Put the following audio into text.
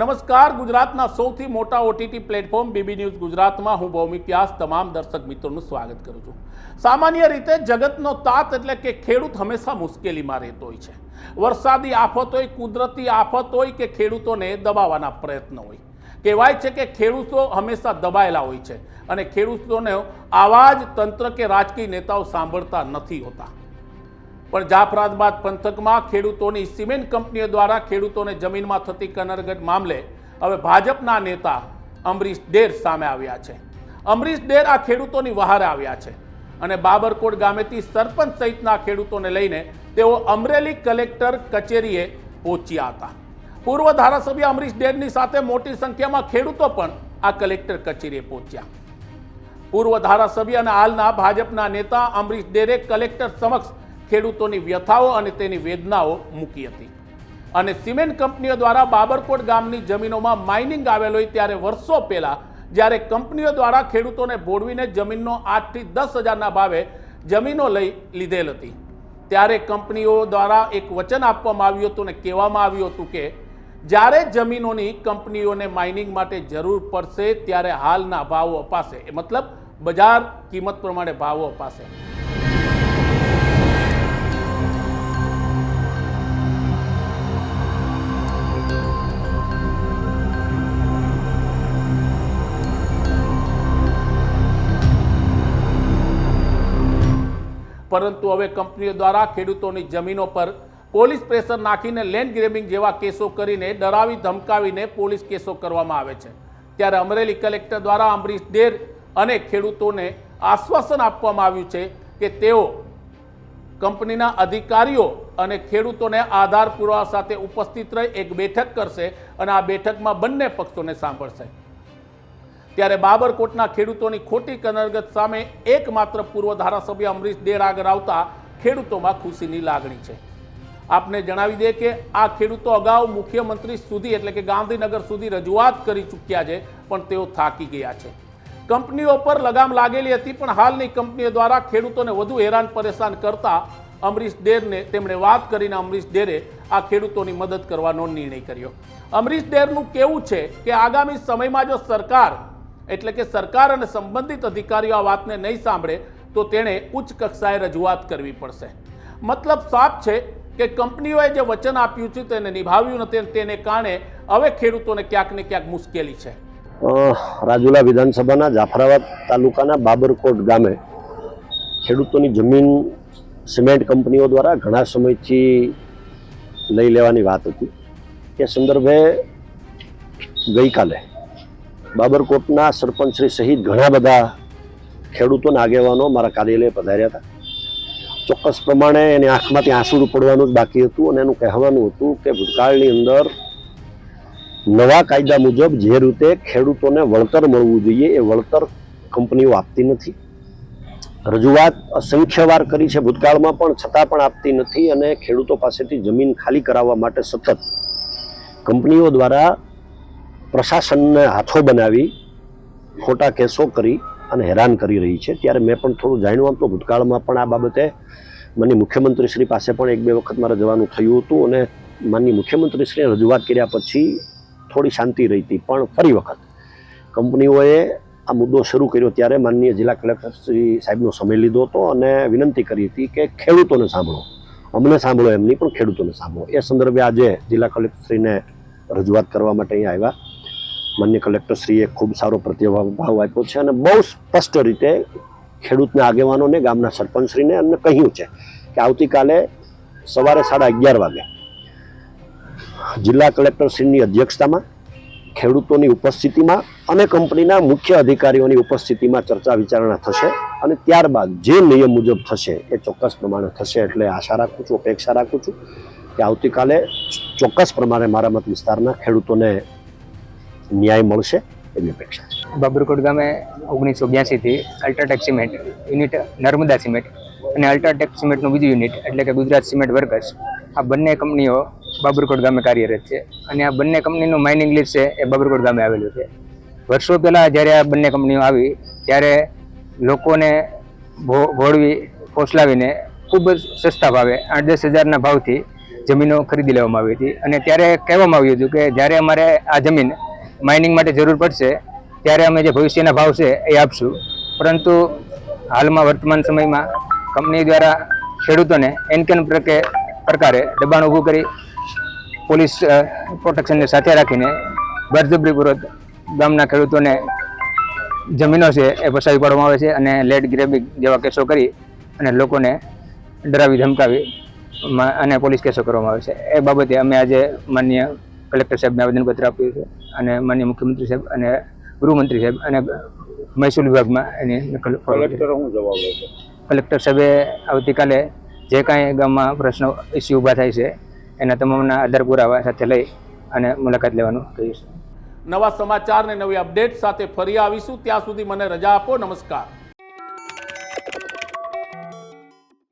નમસ્કાર, ગુજરાતના સૌથી મોટા ઓટીટી પ્લેટફોર્મ બીબી ન્યૂઝ ગુજરાતમાં. હું ભૌમિક વ્યાસ, તમામ દર્શક મિત્રોનું સ્વાગત કરું છું. સામાન્ય રીતે જગતનો તાત એટલે કે ખેડૂત હંમેશા મુશ્કેલીમાં રહેતો હોય છે. વરસાદી આફત હોય કુદરતી આફત હોય કે ખેડૂતોને દબાવવાના પ્રયત્ન હોય. કહેવાય છે કે ખેડૂતો હંમેશા દબાયેલા હોય છે અને ખેડૂતોને આવા જ તંત્ર કે રાજકીય નેતાઓ સાંભળતા નથી હોતા. પણ જાફરાબાદ પંથકમાં ખેડૂતોની સિમેન્ટ કંપનીઓ દ્વારા ખેડૂતોને જમીનમાં થતી કનરગત મામલે હવે ભાજપના નેતા અમરીશ ડેર સામે આવ્યા છે. અમરીશ ડેર આ ખેડૂતોની વહારે આવ્યા છે અને બાબરકોટ ગામેથી સરપંચ સહિતના ખેડૂતોને લઈને તેઓ અમરેલી કલેક્ટર કચેરીએ પહોંચ્યા હતા. પૂર્વ ધારાસભ્ય અમરીશ ડેરની સાથે મોટી સંખ્યામાં ખેડૂતો પણ આ કલેક્ટર કચેરીએ પહોંચ્યા. પૂર્વ ધારાસભ્ય અને હાલના ભાજપના નેતા અમરીશ ડેરે કલેક્ટર સમક્ષ ખેડૂતોની વ્યથાઓ અને તેની વેદનાઓ મૂકી હતી. અને સિમેન્ટ કંપનીઓ દ્વારા બાબરકોટ ગામની જમીનોમાં માઇનિંગ આવેલ હોય ત્યારે વર્ષો પહેલાં જ્યારે કંપનીઓ દ્વારા ખેડૂતોને બોડવીને જમીનનો આઠથી દસ હજારના ભાવે જમીનો લઈ લીધેલ હતી. ત્યારે કંપનીઓ દ્વારા એક વચન આપવામાં આવ્યું હતું અને કહેવામાં આવ્યું હતું કે, જ્યારે જમીનોની કંપનીઓને માઇનિંગ માટે જરૂર પડશે, ત્યારે હાલના ભાવો અપાશે. મતલબ, બજાર કિંમત પ્રમાણે ભાવો અપાશે. પરંતુ હવે કંપનીઓ દ્વારા ખેડૂતોની જમીનો પર પોલીસ પ્રેશર નાખીને લેન્ડ ગ્રેબિંગ જેવા કેસો કરીને ડરાવી ધમકાવીને પોલીસ કેસો કરવામાં આવે છે. ત્યારે અમરેલી કલેક્ટર દ્વારા અમરીશ ડેર અને ખેડૂતોને આશ્વાસન આપવામાં આવ્યું છે કે તેઓ કંપનીના અધિકારીઓ અને ખેડૂતોને આધાર પુરાવા સાથે ઉપસ્થિત રહી એક બેઠક કરશે અને આ બેઠકમાં બંને પક્ષોને સાંભળશે. ત્યારે બાબરકોટના ખેડૂતોની ખોટી કનરગત સામે એકમાત્ર પૂર્વ ધારાસભ્ય અમરીશ દેર આગળ આવતા ખેડૂતોમાં ખુશીની લાગણી છે. આપને જણાવી દે કે આ ખેડૂતો અગાઉ મુખ્યમંત્રી સુધી એટલે કે ગાંધીનગર સુધી રજૂઆત કરી ચૂક્યા છે, પણ તેઓ થાકી ગયા છે. કંપનીઓ પર લગામ લાગેલી હતી, પણ હાલની કંપનીઓ દ્વારા ખેડૂતોને વધુ હેરાન પરેશાન કરતા અમરીશ ડેરને તેમણે વાત કરીને અમરીશ ડેરે આ ખેડૂતોની મદદ કરવાનો નિર્ણય કર્યો. અમરીશ ડેરનું કેવું છે કે આગામી સમયમાં જો સરકાર એટલે કે સરકાર અને સંબંધિત અધિકારીઓ આ વાતને નહીં સાંભળે, તો તેણે ઉચ્ચ કક્ષાએ રજૂઆત કરવી પડશે. મતલબ સાફ છે કે કંપનીઓએ જે વચન આપ્યું છે તેને નિભાવ્યું નથી તેને કારણે હવે ખેડૂતોને ક્યાંક ને ક્યાંક મુશ્કેલી છે. રાજુલા વિધાનસભાના જાફરાબાદ તાલુકાના બાબરકોટ ગામે ખેડૂતોની જમીન સિમેન્ટ કંપનીઓ દ્વારા ઘણા સમયથી લઈ લેવાની વાત હતી. એ સંદર્ભે ગઈકાલે બાબરકોટના સરપંચશ્રી સહિત ઘણા બધા ખેડૂતોના આગેવાનો મારા કાર્યાલય પધાર્યા હતા. ચોક્કસ પ્રમાણે એની આંખમાંથી આંસુ પડવાનું જ બાકી હતું અને એનું કહેવાનું હતું કે ભૂતકાળની અંદર નવા કાયદા મુજબ જે રીતે ખેડૂતોને વળતર મળવું જોઈએ એ વળતર કંપનીઓ આપતી નથી. રજૂઆત અસંખ્ય વાર કરી છે ભૂતકાળમાં પણ છતાં પણ આપતી નથી અને ખેડૂતો પાસેથી જમીન ખાલી કરાવવા માટે સતત કંપનીઓ દ્વારા પ્રશાસનને હાથો બનાવી, ખોટા કેસો કરી અને હેરાન કરી રહી છે. ત્યારે મેં પણ થોડું જાણ્યું તો ભૂતકાળમાં પણ આ બાબતે માની મુખ્યમંત્રીશ્રી પાસે પણ એક બે વખત મારે જવાનું થયું હતું અને માનની મુખ્યમંત્રીશ્રીએ રજૂઆત કર્યા પછી થોડી શાંતિ રહી હતી. પણ ફરી વખત કંપનીઓએ આ મુદ્દો શરૂ કર્યો ત્યારે માનનીય જિલ્લા કલેક્ટર શ્રી સાહેબનો સમય લીધો હતો અને વિનંતી કરી હતી કે ખેડૂતોને સાંભળો. અમને સાંભળો એમની પણ ખેડૂતોને સાંભળો. એ સંદર્ભે આજે જિલ્લા કલેક્ટરશ્રીને રજૂઆત કરવા માટે અહીંયા આવ્યા. માન્ય કલેક્ટરશ્રીએ ખૂબ સારો પ્રતિભાવ આપ્યો છે અને બહુ સ્પષ્ટ રીતે ખેડૂતના આગેવાનોને, ગામના સરપંચશ્રીને અમને કહ્યું છે કે આવતીકાલે સવારે સાડા અગિયાર વાગે જિલ્લા કલેક્ટરશ્રીની અધ્યક્ષતામાં, ખેડૂતોની ઉપસ્થિતિમાં અને કંપનીના મુખ્ય અધિકારીઓની ઉપસ્થિતિમાં ચર્ચા વિચારણા થશે અને ત્યારબાદ જે નિયમ મુજબ થશે એ ચોક્કસ પ્રમાણે થશે એટલે આશા રાખું છું, અપેક્ષા રાખું છું કે આવતીકાલે ચોક્કસ પ્રમાણે મારા મત વિસ્તારના ખેડૂતોને ન્યાય મળશે એવી અપેક્ષા છે. બાબરકોટ ગામે ઓગણીસો બ્યાસીથી UltraTech cement unit, Narmada cement અને અલ્ટ્રાટેક સિમેન્ટનું બીજું યુનિટ, એટલે કે ગુજરાત સિમેન્ટ વર્કર્સ, આ બંને કંપનીઓ બાબરકોટ ગામે કાર્યરત છે. અને આ બંને કંપનીનું માઇનિંગ લીઝ છે એ બાબરકોટ ગામે આવેલું છે. વર્ષો પહેલાં જ્યારે આ બંને કંપનીઓ આવી, ત્યારે લોકોને ભોળવી, ફોસલાવીને ખૂબ જ સસ્તા ભાવે આઠ દસ હજારના ભાવથી જમીનો ખરીદી લેવામાં આવી હતી. અને ત્યારે કહેવામાં આવ્યું હતું કે જ્યારે અમારે આ જમીન માઇનિંગ માટે જરૂર પડશે, ત્યારે અમે જે ભવિષ્યના ભાવ છે એ આપશું. પરંતુ હાલમાં વર્તમાન સમયમાં કંપની દ્વારા ખેડૂતોને એનકેન પ્રકે, પ્રકારે દબાણ ઊભું કરી પોલીસ પ્રોટેક્શનને સાથે રાખીને બળજબરીપૂર્વક ગામના ખેડૂતોને જમીનો છે એ પસાવી પાડવામાં આવે છે અને લેડ ગ્રેબિંગ જેવા કેસો કરી અને લોકોને ડરાવી ધમકાવી અને પોલીસ કેસો કરવામાં આવે છે. એ બાબતે અમે આજે માન્ય કલેક્ટર સાહેબને આવેદનપત્ર આપ્યું છે અને માન્ય મુખ્યમંત્રી સાહેબ અને ગૃહમંત્રી સાહેબ અને મહેસૂલ વિભાગમાં એની નકલ કલેક્ટર સાહેબે આવતીકાલે જે કાંઈ ગામમાં પ્રશ્નો ઇસ્યુ ઊભા થાય છે એના તમામના આધાર પુરાવા સાથે લઈ અને મુલાકાત લેવાનું કહ્યું છે. નવા સમાચાર ને નવી અપડેટ સાથે ફરી આવીશું. ત્યાં સુધી મને રજા આપો. નમસ્કાર.